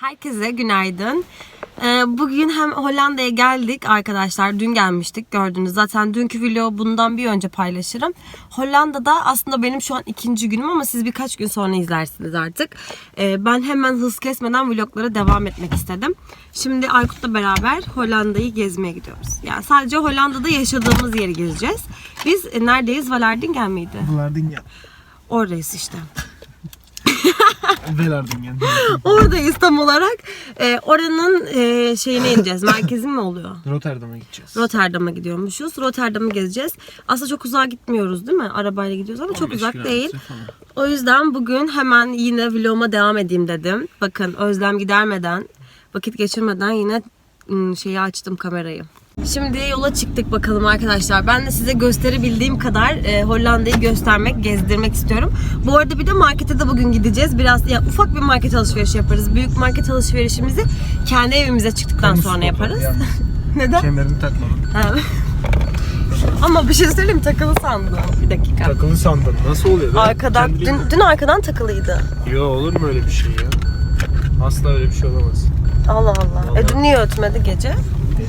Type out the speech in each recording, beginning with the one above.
Herkese günaydın. Ee, Bugün hem Hollanda'ya geldik arkadaşlar. Dün gelmiştik gördünüz. Zaten dünkü vlogu bundan bir önce paylaşırım. Hollanda'da aslında benim şu an ikinci günüm ama siz birkaç gün sonra izlersiniz artık. Ee, Ben hemen hız kesmeden vloglara devam etmek istedim. Şimdi Aykut'la beraber Hollanda'yı gezmeye gidiyoruz. Yani sadece Hollanda'da yaşadığımız yeri gezeceğiz. Biz e, neredeyiz? Valerdingen miydi? Vlardingen. Oradayız işte. Velardingen. Oradayız tam olarak. Ee, oranın e, şeyine ineceğiz. Merkezi mi oluyor? Rotterdam'a gideceğiz. Rotterdam'a gidiyormuşuz. Rotterdam'ı gezeceğiz. Aslında çok uzağa gitmiyoruz değil mi? Arabayla gidiyoruz ama çok 15 uzak değil. falan. O yüzden bugün hemen yine vloguma devam edeyim dedim. Bakın özlem gidermeden, vakit geçirmeden yine şeyi açtım kamerayı. Şimdi yola çıktık bakalım arkadaşlar. Ben de size gösterebildiğim kadar e, Hollanda'yı göstermek, gezdirmek istiyorum. Bu arada bir de markete de bugün gideceğiz. Biraz ya ufak bir market alışverişi yaparız. Büyük market alışverişimizi kendi evimize çıktıktan Kamu sonra yaparız. Neden? Kemerini takmadın. Ha. Ama bir şey söyleyeyim takılı sandım. Bir dakika. Takılı sandın. Nasıl oluyor? be? Arkadan, dün, dün arkadan takılıydı. Yo olur mu öyle bir şey ya? Asla öyle bir şey olamaz. Allah Allah. E Vallahi. dün niye ötmedi gece?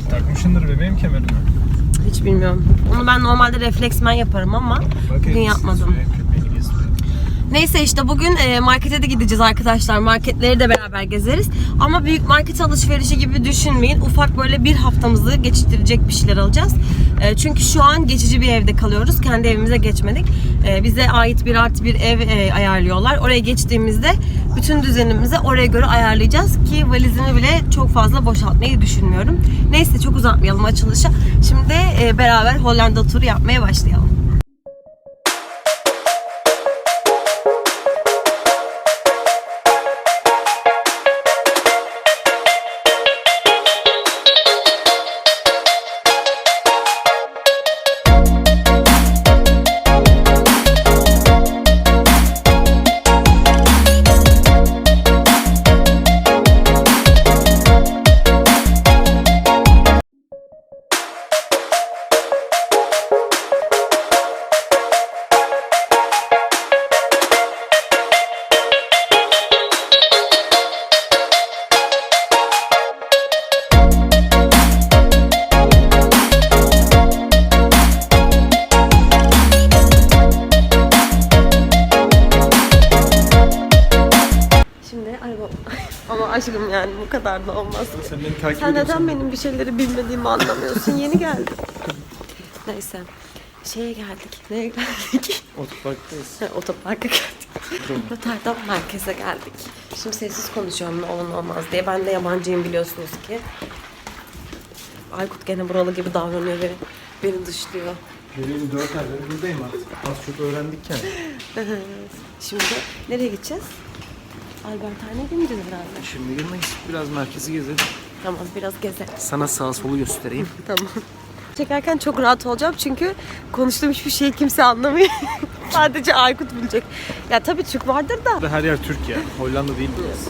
Takmışındır bebeğim kemerini. Hiç bilmiyorum. Onu ben normalde refleksmen yaparım ama bugün yapmadım. Neyse işte bugün e, markete de gideceğiz arkadaşlar. Marketleri de beraber gezeriz. Ama büyük market alışverişi gibi düşünmeyin. Ufak böyle bir haftamızı geçiştirecek bir şeyler alacağız. E, çünkü şu an geçici bir evde kalıyoruz. Kendi evimize geçmedik. E, bize ait bir artı bir ev ayarlıyorlar. Oraya geçtiğimizde bütün düzenimizi oraya göre ayarlayacağız ki valizimi bile çok fazla boşaltmayı düşünmüyorum. Neyse çok uzatmayalım açılışı. Şimdi e, beraber Hollanda turu yapmaya başlayalım. Neden benim bir şeyleri bilmediğimi anlamıyorsun? Yeni geldim. Neyse. Şeye geldik. Neye geldik? Otoparktayız. Ha, Otoparka geldik. Rotterdam merkeze geldik. Şimdi sessiz konuşuyorum ne olur ne olmaz diye. Ben de yabancıyım biliyorsunuz ki. Aykut gene buralı gibi davranıyor ve beni dışlıyor. Benim 4 aydır buradayım artık. Az çok öğrendik yani. Şimdi nereye gideceğiz? Alberthane'ye gideceğiz herhalde. Şimdi girmek biraz merkezi gezelim. Tamam biraz gezelim. Sana sağ solu göstereyim. Tamam. Çekerken çok rahat olacağım çünkü konuştuğum hiçbir şeyi kimse anlamıyor. Sadece Aykut bilecek. Ya tabii Türk vardır da. Her yer Türkiye. Hollanda değil burası.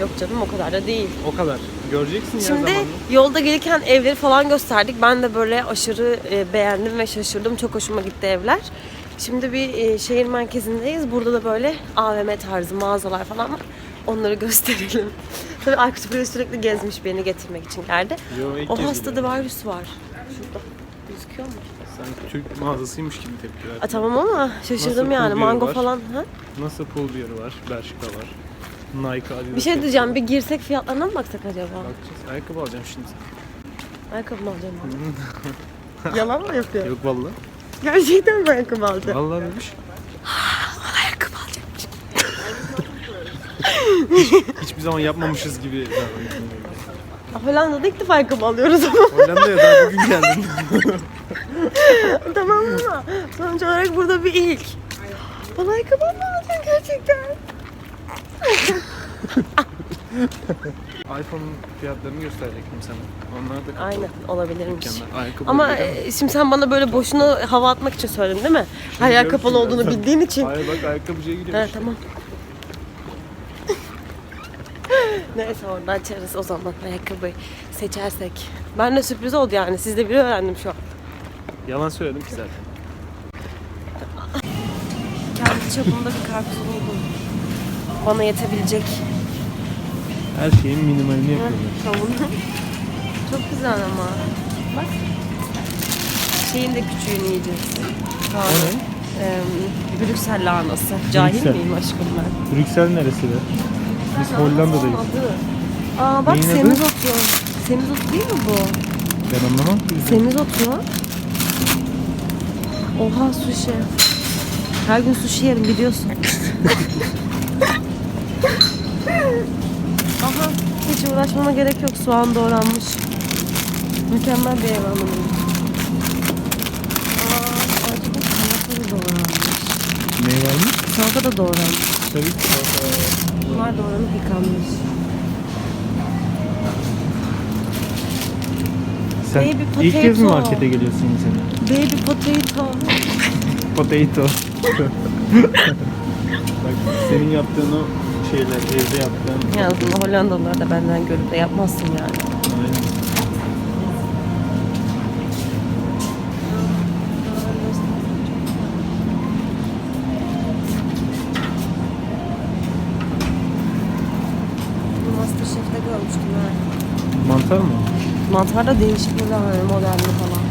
Yok canım o kadar da değil. O kadar. Göreceksin ya Şimdi zamanla. yolda gelirken evleri falan gösterdik. Ben de böyle aşırı e, beğendim ve şaşırdım. Çok hoşuma gitti evler. Şimdi bir e, şehir merkezindeyiz. Burada da böyle AVM tarzı mağazalar falan var. Onları gösterelim. Tabii Aykut buraya sürekli gezmiş beni getirmek için geldi. Yo, ilk o kez hastada gidiyorum. virüs var. Şurada. Gözüküyor mu? Sanki Türk mağazasıymış gibi tepki verdi. A, tamam ama şaşırdım Nasıl yani. pul Mango var? falan. Ha? Nasıl pul biyeri var, Bershka var. Nike, Adidas. Bir şey hepsi diyeceğim. var. Bir girsek fiyatlarına mı baksak acaba? Bakacağız. Ayakkabı alacağım şimdi. Ayakkabı mı alacağım ben? Yalan mı yapıyor? Yok vallahi. Gerçekten mi ayakkabı alacağım? Vallahi demiş. Ayakkabı alacağım. Hiçbir zaman yapmamışız gibi. Hollanda'da ilk defa ayakkabı alıyoruz ama. Hollanda'ya daha bugün geldin. tamam ama sonuç olarak burada bir ilk. Bana ayakkabı alacaksın gerçekten? iPhone'un fiyatlarını gösterecektim sana. Onlar da kapalı. Aynen olabilirmiş. Dükkanlar. Ayakkabı Ama e, şimdi sen bana böyle boşuna hava atmak için söyledin değil mi? Her yer kapalı olduğunu bildiğin için. Hayır bak ayakkabıcıya gidiyor Ha, tamam. Neyse orada açarız o zaman ayakkabıyı seçersek. Ben de sürpriz oldu yani. Siz de biri öğrendim şu an. Yalan söyledim ki zaten. Kendi çapımda bir karpuz buldum. Bana yetebilecek Her şeyin minimalini yapıyorlar. Çok güzel ama. Bak. Şeyin de küçüğünü yiyeceğiz. O ne? Ee, Brüksel lahanası. Cahil Brüksel. miyim aşkım ben? Brüksel neresi de? Biz Hollanda'dayız. Adı. Aa bak Neyin adı? semizotu. Semizotu değil mi bu? Ben anlamam ki. Semizotu. Oha sushi. Her gün sushi yerim biliyorsun. Aha hiç uğraşmama gerek yok. Soğan doğranmış. Mükemmel bir ev hanımı. Aa, acaba salata da doğranmış. Ne varmış? Salata da doğranmış. Tabii ki. Bunlar doğranıp yıkanmış. Sen Baby ilk kez mi potato. markete geliyorsun sen? Baby potato. Potato. Bak senin yaptığın o şeyler, evde yaptığın. Aslında Hollandalılar da benden görüp de yapmazsın yani. Aynen. Masterchef'te görmüştüm ha. Mantar mı? Mantar da değişik böyle hani modelli falan.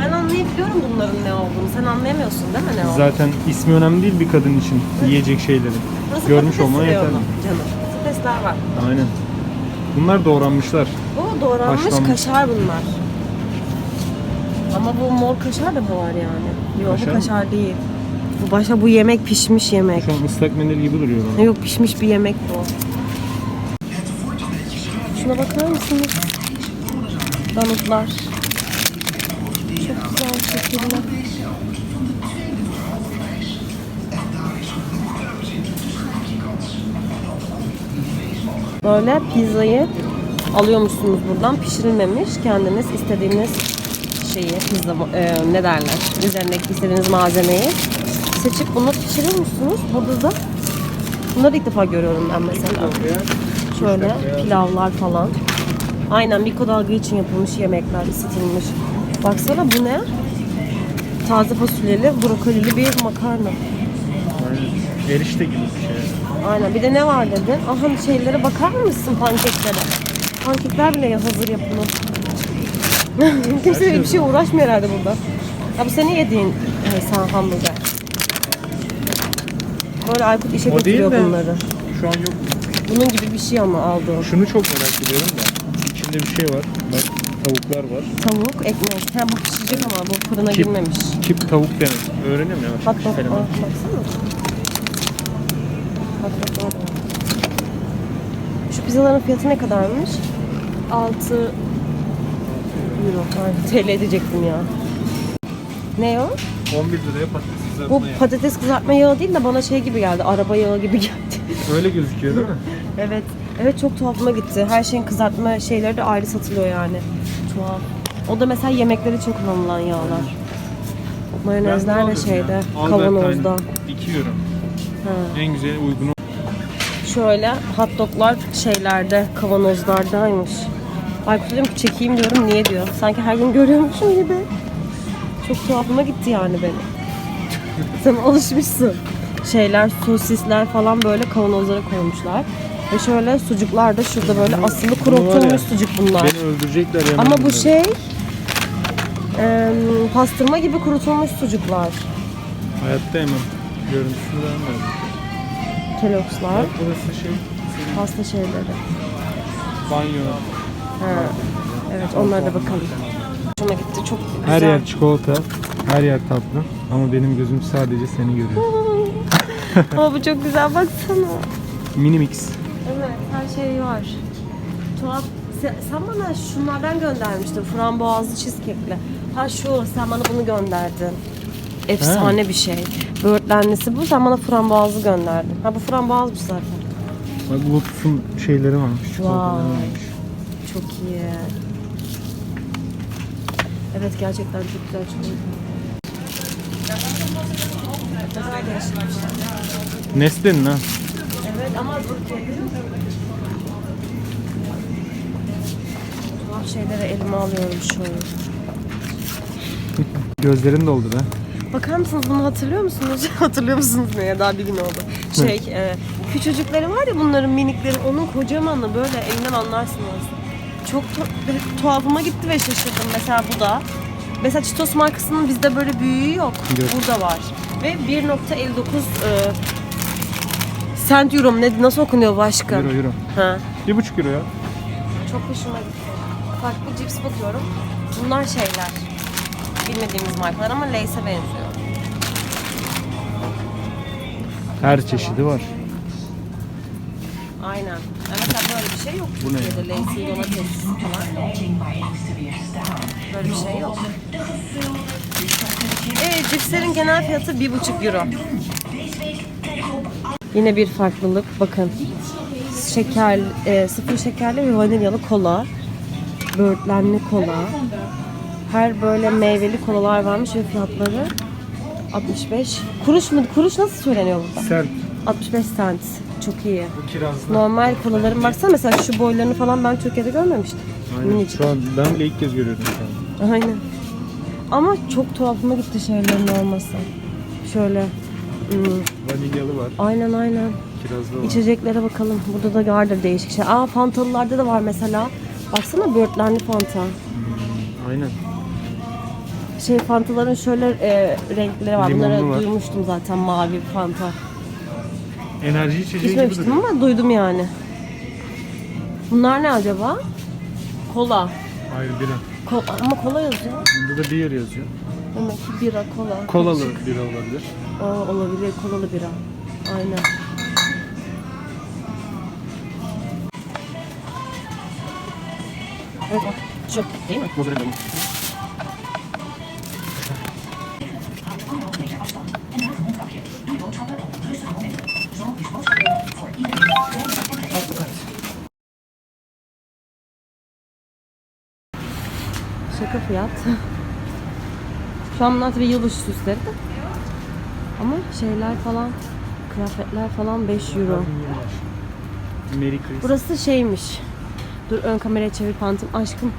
Ben anlayabiliyorum bunların ne olduğunu. Sen anlayamıyorsun değil mi ne olduğunu? Zaten ismi önemli değil bir kadın için yiyecek şeylerin. Burası Görmüş patates olman reyonu yeterli. Canım. Patatesler var. Aynen. Bunlar doğranmışlar. Bu doğranmış Haşlanmış. kaşar bunlar. Ama bu mor kaşar da mı var yani? Yok Kaşar bu mı? kaşar değil. Bu başka bu yemek pişmiş yemek. Şu an ıslak mendil gibi duruyor bana. Yok pişmiş bir yemek bu. Şuna bakar mısınız? Danutlar. Çok güzel şekilli. Böyle pizzayı alıyormuşsunuz buradan pişirilmemiş. Kendiniz istediğiniz şeyi pizza e, ne derler üzerindeki istediğiniz malzemeyi seçip bunu pişiriyormuşsunuz. Burada da bunları ilk defa görüyorum ben mesela. Şöyle pilavlar falan. Aynen mikrodalga için yapılmış yemekler ısıtılmış. Baksana bu ne? Taze fasulyeli, brokolili bir makarna. Erişte gibi bir şey. Aynen. Bir de ne var dedi? Aha şeylere bakar mısın pankeklere? Pankekler bile hazır yapımı. Kimse bir şey uğraşmıyor herhalde burada. Ya bu senin yediğin e, sen hamburger. Böyle Aykut işe O değil getiriyor de bunları. şu an yok. Bunun gibi bir şey ama aldığım. Şunu çok merak ediyorum da. İçinde bir şey var. Bak tavuklar var. Tavuk, ekmek. Ha bu pişecek ama bu fırına Kip. girmemiş. Kip tavuk demek. Öğreniyorum yavaş Bak bak, bak baksana. Bak bak orada. Şu pizzaların fiyatı ne kadarmış? 6 euro. Ay, TL edecektim ya. Ne o? 11 liraya patates Bu patates kızartma yağı değil de bana şey gibi geldi. Araba yağı gibi geldi. Öyle gözüküyor değil mi? evet. Evet çok tuhafıma gitti. Her şeyin kızartma şeyleri de ayrı satılıyor yani. Tuhaf. O da mesela yemekler için kullanılan yağlar. Mayonezler de şeyde, kavanozda. Einstein, 2 euro. Ha. En güzeli uygun. Şöyle hot doglar şeylerde, kavanozlardaymış. Aykut diyorum ki çekeyim diyorum niye diyor. Sanki her gün görüyormuşum gibi. Çok tuhafıma gitti yani benim. Sen alışmışsın. Şeyler, sosisler falan böyle kavanozlara koymuşlar. Ve şöyle sucuklar da şurada böyle asılı ya, kurutulmuş sucuk bunlar. Beni öldürecekler yemem Ama bu şey em, pastırma gibi kurutulmuş sucuklar. Hayatta yemem. Görüntüsünü beğenmedim. Kellogg'slar, Bak burası şey. Senin pasta şeyleri. banyo. Ha. Evet onlara da bakalım. Hoşuma gitti çok güzel. Her yer çikolata. Her yer tatlı. Ama benim gözüm sadece seni görüyor. Ama bu çok güzel baksana. Mini mix. Evet her şey var. Tuhaf. Sen, sen bana şunlardan göndermiştin. Frambuazlı cheesecake'li. Ha şu sen bana bunu gönderdin. Efsane bir şey. Böğürtlenlisi bu. Sen bana frambuazlı gönderdin. Ha bu frambuazmış zaten. Bak Lotus'un şeyleri varmış. Çikolataları Vay. varmış. Çok iyi. Evet gerçekten çok güzel çikolata. Nestle'nin ha. Evet ama bu Tuhaf şeyleri elime alıyorum şu an. Gözlerin doldu be. Bakar mısınız bunu hatırlıyor musunuz? hatırlıyor musunuz ne ya daha bir gün oldu. Şey e, küçücükleri var ya bunların minikleri onun kocamanı böyle elinden anlarsınız. Çok tu- tuhafıma gitti ve şaşırdım. Mesela bu da. Mesela Cheetos markasının bizde böyle büyüğü yok. Yok. Burada var. Ve 1.59 e, cent euro mu? ne nasıl okunuyor başka? Euro euro. Ha. Bir buçuk euro ya. Çok hoşuma gitti. Farklı cips bakıyorum. Bunlar şeyler. Bilmediğimiz markalar ama Lay's'e benziyor. Her çeşidi var. Aynen. Evet mesela böyle bir şey yok. Bu ne ya? Lay's'in domates falan. Böyle bir şey yok. Evet, cipslerin genel fiyatı 1,5 euro. Yine bir farklılık. Bakın. Şeker, e, sıfır şekerli ve vanilyalı kola. Böğürtlenli kola. Her böyle meyveli kolalar varmış ve fiyatları 65. Kuruş mu? Kuruş nasıl söyleniyor burada? Sert. 65 cent. Çok iyi. Bu kirazlı. Normal kolaların baksana mesela şu boylarını falan ben Türkiye'de görmemiştim. Aynen. Minicik. Şu an ben bile ilk kez görüyorum şu an. Aynen. Ama çok tuhafıma gitti şeylerin olması. Şöyle. hmm, Vanilyalı var. aynen aynen. Kirazlı var. İçeceklere bakalım. Burada da vardır değişik şey. Aa fantalılarda da var mesela. Baksana böğürtlenli fanta. Aynen. Şey fantaların şöyle e, renkleri var. Bunları Limonlu var. duymuştum zaten mavi fanta. Enerji içeceği gibi İçmemiştim duruyor. ama duydum yani. Bunlar ne acaba? Kola. Hayır bira. Ko- ama kola yazıyor. Bunda da beer yazıyor. Demek ki bira, kola. Kolalı bira olabilir. Aa, olabilir kolalı bira. Aynen. Evet. Şu, değil mi? Şaka fiyat. Şu an bunlar tabii yılbaşı süsleri de. Ama şeyler falan, kıyafetler falan 5 euro. Burası şeymiş. Dur ön kameraya çevir pantım. Aşkım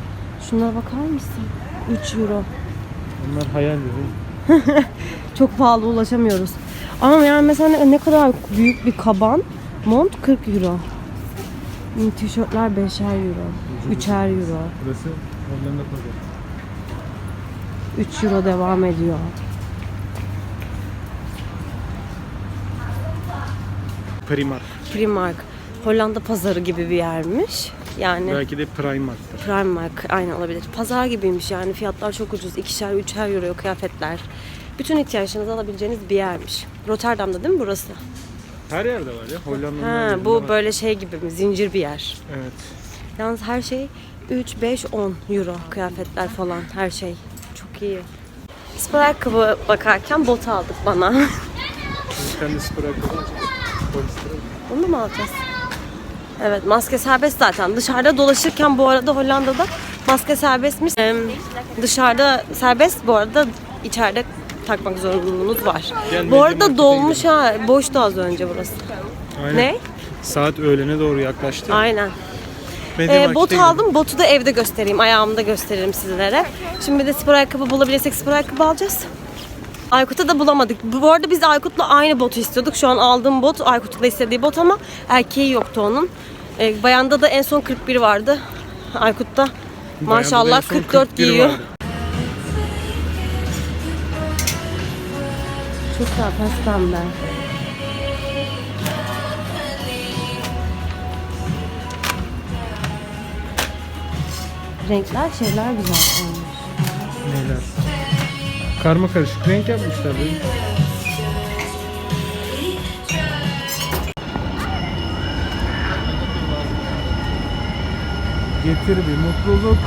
şunlara bakar mısın? 3 euro. Bunlar hayal dedi. Çok pahalı ulaşamıyoruz. Ama yani mesela ne, kadar büyük bir kaban. Mont 40 euro. Tişörtler 5'er euro. 3'er euro. Burası Hollanda pazarı. 3 euro devam ediyor. Primark. Primark. Hollanda pazarı gibi bir yermiş. Yani Belki de Primark'tır. Primark aynı olabilir. Pazar gibiymiş yani fiyatlar çok ucuz. İkişer, üçer euro kıyafetler. Bütün ihtiyaçlarınızı alabileceğiniz bir yermiş. Rotterdam'da değil mi burası? Her yerde var ya. Hollanda'nın her Ha, yerinde bu var. böyle şey gibi mi? Zincir bir yer. Evet. Yalnız her şey 3, 5, 10 euro kıyafetler falan her şey. Çok iyi. Spor ayakkabı bakarken bot aldık bana. De spor ayakkabı sıra. Onu mu alacağız? Evet maske serbest zaten. Dışarıda dolaşırken bu arada Hollanda'da maske serbestmiş. Em, dışarıda serbest bu arada içeride takmak zorunluluğunuz var. Gel, bu arada dolmuş ha. Boştu az önce burası. Aynen. Ne? Saat öğlene doğru yaklaştı. Aynen. Ee, bot gidelim. aldım. Botu da evde göstereyim. Ayağımda gösteririm sizlere. Şimdi bir de spor ayakkabı bulabilirsek spor ayakkabı alacağız. Aykut'ta da bulamadık. Bu arada biz Aykut'la aynı botu istiyorduk. Şu an aldığım bot Aykut'la istediği bot ama erkeği yoktu onun. Ee, bayanda da en son 41 vardı. Aykut'ta maşallah son 44 41 giyiyor. vardı. Çok güzel pes pembe. Renkler şeyler güzel olmuş. Neler? Karma karışık renk yapmışlar böyle. Getir bir mutluluk.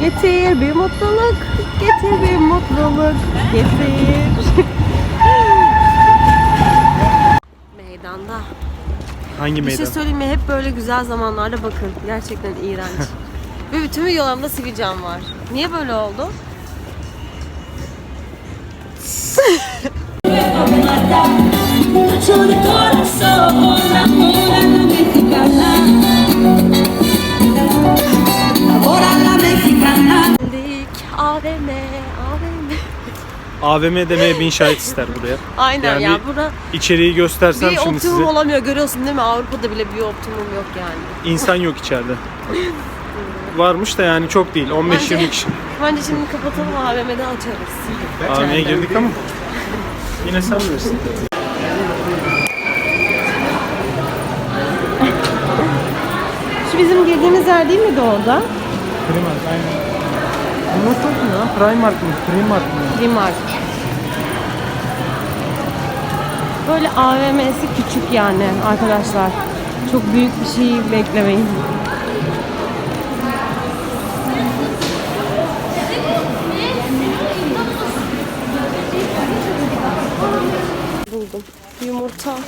Getir bir mutluluk, getir bir mutluluk, getir. Meydanda. Hangi Bir meydan? şey söyleyeyim mi? Hep böyle güzel zamanlarda bakın. Gerçekten iğrenç. Ve bütün videolarımda sivilcem var. Niye böyle oldu? AVM, AVM. AVM demeye bin şahit ister buraya. Aynen Yani ya. bir- Burada İçeriği göstersem bir şimdi optimum size. olamıyor. Görüyorsun değil mi? Avrupa'da bile bir optimum yok yani. İnsan yok içeride. Varmış da yani çok değil. 15-20 kişi. Bence şimdi kapatalım AVM'de açarız. AVM'ye girdik ama. Yine sen bilirsin. Şu bizim girdiğimiz yer değil miydi orada? Primark aynen. Bu nasıl ya? Primark mı? Primark mı? Primark. Böyle AVM'si küçük yani arkadaşlar. Çok büyük bir şey beklemeyin. Buldum. Yumurta.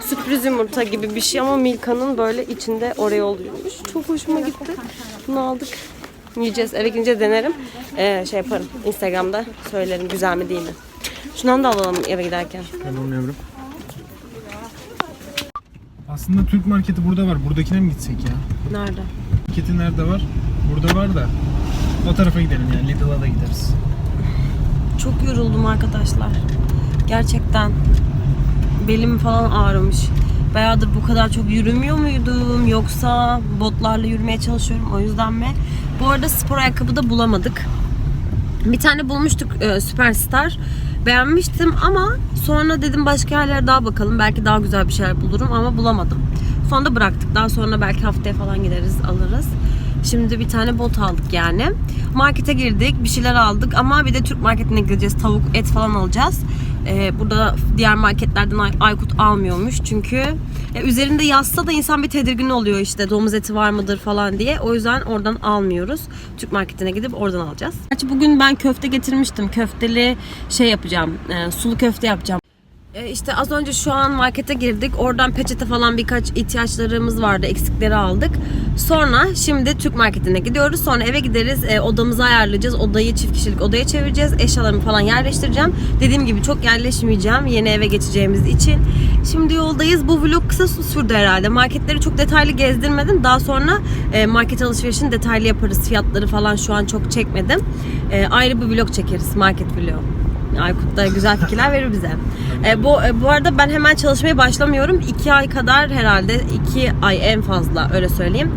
Sürpriz yumurta gibi bir şey ama Milka'nın böyle içinde oraya oluyormuş. Çok hoşuma gitti. Bunu aldık. Yiyeceğiz. Eve gidince denerim. Ee, şey yaparım. Instagram'da söylerim güzel mi değil mi. Şundan da alalım eve giderken. Tamam yavrum. Aslında Türk marketi burada var. Buradakine mi gitsek ya? Nerede? Marketi nerede var? Burada var da. O tarafa gidelim yani. Lidl'a da gideriz. Çok yoruldum arkadaşlar. Gerçekten belim falan ağrımış. Bayağıdır bu kadar çok yürümüyor muydum yoksa botlarla yürümeye çalışıyorum o yüzden mi? Bu arada spor ayakkabı da bulamadık. Bir tane bulmuştuk e, Superstar. Beğenmiştim ama sonra dedim başka yerlere daha bakalım. Belki daha güzel bir şeyler bulurum ama bulamadım. Sonra da bıraktık. Daha sonra belki haftaya falan gideriz alırız. Şimdi bir tane bot aldık yani. Markete girdik, bir şeyler aldık ama bir de Türk marketine gideceğiz. Tavuk, et falan alacağız. Ee, burada diğer marketlerden Ay- Aykut almıyormuş çünkü ya üzerinde yazsa da insan bir tedirgin oluyor işte domuz eti var mıdır falan diye. O yüzden oradan almıyoruz. Türk marketine gidip oradan alacağız. Gerçi bugün ben köfte getirmiştim. Köfteli şey yapacağım. e, sulu köfte yapacağım. E, işte az önce şu an markete girdik. Oradan peçete falan birkaç ihtiyaçlarımız vardı. Eksikleri aldık. Sonra şimdi Türk marketine gidiyoruz. Sonra eve gideriz. E, odamızı ayarlayacağız. Odayı çift kişilik odaya çevireceğiz. Eşyalarımı falan yerleştireceğim. Dediğim gibi çok yerleşmeyeceğim. Yeni eve geçeceğimiz için. Şimdi yoldayız. Bu vlog kısa sürdü herhalde. Marketleri çok detaylı gezdirmedim. Daha sonra e, market alışverişini detaylı yaparız. Fiyatları falan şu an çok çekmedim. E, ayrı bir vlog çekeriz. Market vlogu. Aykut da güzel fikirler verir bize. E, bu e, bu arada ben hemen çalışmaya başlamıyorum. İki ay kadar herhalde iki ay en fazla öyle söyleyeyim.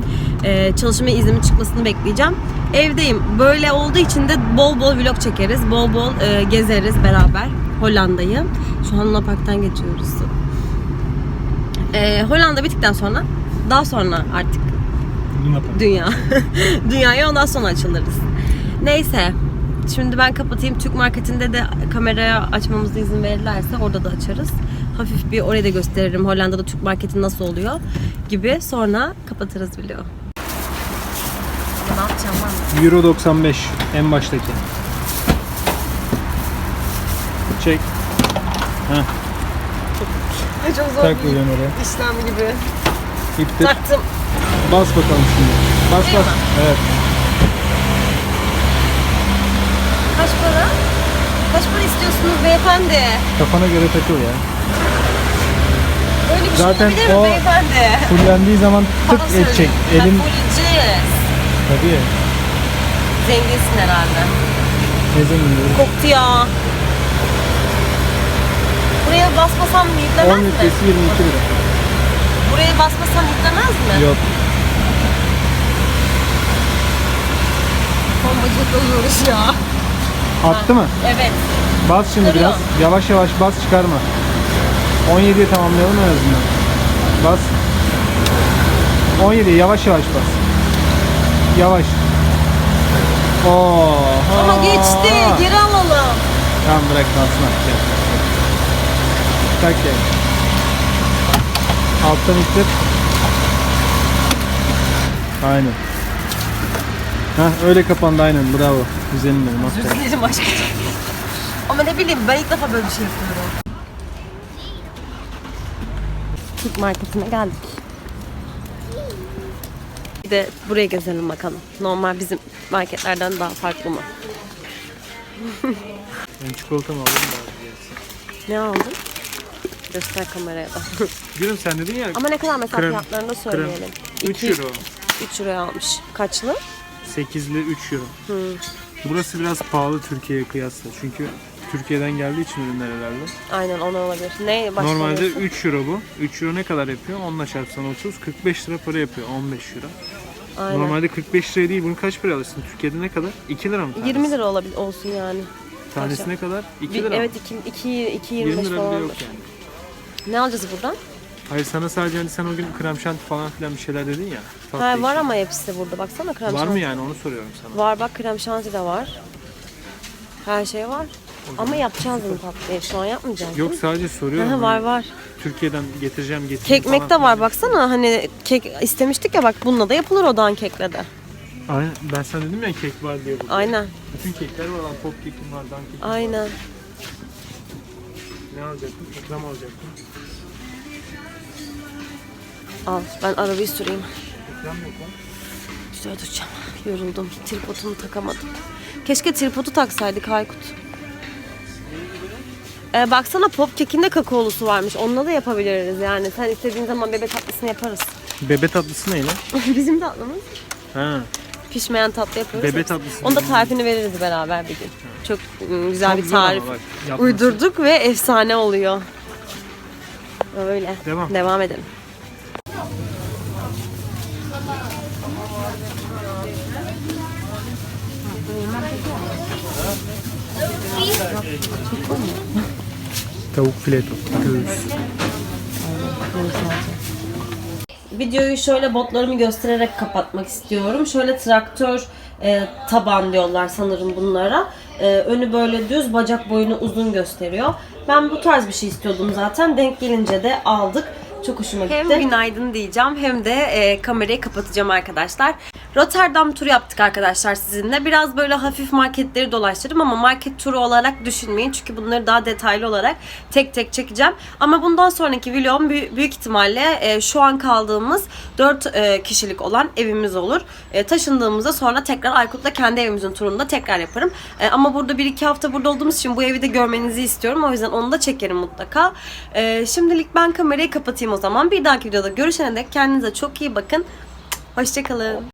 E, çalışma iznimin çıkmasını bekleyeceğim. Evdeyim. Böyle olduğu için de bol bol vlog çekeriz. Bol bol e, gezeriz beraber Hollanda'yı. Şu an Luna Park'tan geçiyoruz. E, Hollanda bittikten sonra daha sonra artık dünya. Dünyaya ondan sonra açılırız. Neyse. Şimdi ben kapatayım. Türk marketinde de kameraya açmamıza izin verirlerse orada da açarız. Hafif bir orayı da gösteririm. Hollanda'da Türk marketi nasıl oluyor gibi. Sonra kapatırız vlogu. Ne yapacağım ben? Euro 95 en baştaki. Çek. Heh, Çok zor tak buradan oraya. işlem gibi. İttir. Taktım. Bas bakalım şimdi. Bas Değil bas. mi? Evet. Kaç para? Kaç para istiyorsunuz beyefendi? Kafana göre takıl ya. Böyle bir Zaten şey olabilir mi o- beyefendi? Fullendiği zaman tık Bana edecek. söyle. Elin fulleyeceğiz. tabii. Zenginsin herhalde. Ne zenginliği. Koktu ya. Buraya basmasam 10 yüklemez mi? litresi 22 lira. Buraya basmasam yüklemez mi? Yok. Bombacılıkla uğraş ya. Attı mı? Evet. Bas şimdi Çıkarıyor. biraz. Yavaş yavaş bas çıkarma. 17'ye tamamlayalım en azından. Bas. 17 yavaş yavaş bas. Yavaş. Oo. Ama geçti. Geri alalım. Tamam bırak kalsın artık. Tak gel. Alttan ittir. Aynen. Heh, öyle kapandı aynen bravo. Güzelim benim Özür aferin. dilerim aşkım. Ama ne bileyim ben ilk defa böyle bir şey yapıyorum. Türk marketine geldik. Bir de buraya gezelim bakalım. Normal bizim marketlerden daha farklı mı? Ben çikolatamı alayım bari gelsin. Ne aldın? Göster kameraya da. Gülüm sen dedin ya. Ama ne kadar mesela Krem, fiyatlarını da söyleyelim. 3 İki- euro. 3 euroya almış. Kaçlı? 8'li 3 euro. Burası biraz pahalı Türkiye'ye kıyasla. Çünkü Türkiye'den geldiği için ürünler herhalde. Aynen ona olabilir. Ne başka Normalde olursa? 3 euro bu. 3 euro ne kadar yapıyor? 10'la çarpsan 30. 45 lira para yapıyor. 15 euro. Aynen. Normalde 45 liraya değil. Bunu kaç para alırsın? Türkiye'de ne kadar? 2 lira mı tanesi? 20 lira olabilir olsun yani. Tanesi ne kadar? 2 Bir- lira evet mı? 2 2 2 20 25 lira falan. yok yani. Ne alacağız buradan? Hayır sana sadece hani sen o gün krem şanti falan filan bir şeyler dedin ya. tatlı Ha, var için. ama hepsi burada. Baksana krem Var şanti. mı yani onu soruyorum sana. Var bak krem şanti de var. Her şey var. Ama yapacağız bunu tatlıyı. Şu an yapmayacağız. Yok sadece soruyorum. Var hani var. Türkiye'den getireceğim getireceğim Kekmek de var baksana hani kek istemiştik ya bak bununla da yapılır odan kekle de. Aynen. Ben sana dedim ya kek var diye burada. Aynen. Bütün kekler var. lan. Pop kekim var, dan kekim var. Aynen. Ne alacaktın? İkram alacaktın. Al ben arabayı süreyim. Şuraya duracağım. Yoruldum. Tripodumu takamadım. Keşke tripodu taksaydık Aykut. Ee, baksana pop kekinde kakaolusu varmış. Onunla da yapabiliriz yani. Sen istediğin zaman bebek tatlısını yaparız. Bebe tatlısı ne lan? Bizim tatlımız. Ha. Pişmeyen tatlı yapıyoruz. Bebe tatlısı. Onu da tarifini veririz beraber bir gün. Çok ım, güzel Çok bir güzel ama tarif. bak, yapması. Uydurduk ve efsane oluyor. Öyle. Devam. Devam edelim. Tavuk fileto. Göğüs. Videoyu şöyle botlarımı göstererek kapatmak istiyorum. Şöyle traktör e, taban diyorlar sanırım bunlara. E, önü böyle düz, bacak boyunu uzun gösteriyor. Ben bu tarz bir şey istiyordum zaten. Denk gelince de aldık. Çok hoşuma gitti. Hem günaydın diyeceğim hem de e, kamerayı kapatacağım arkadaşlar. Rotterdam turu yaptık arkadaşlar sizinle. Biraz böyle hafif marketleri dolaştırdım ama market turu olarak düşünmeyin. Çünkü bunları daha detaylı olarak tek tek çekeceğim. Ama bundan sonraki vlogum büyük, ihtimalle e, şu an kaldığımız 4 kişilik olan evimiz olur. E, taşındığımızda sonra tekrar Aykut'la kendi evimizin turunu da tekrar yaparım. E, ama burada 1-2 hafta burada olduğumuz için bu evi de görmenizi istiyorum. O yüzden onu da çekerim mutlaka. E, şimdilik ben kamerayı kapatayım o zaman. Bir dahaki videoda görüşene dek kendinize çok iyi bakın. Hoşçakalın.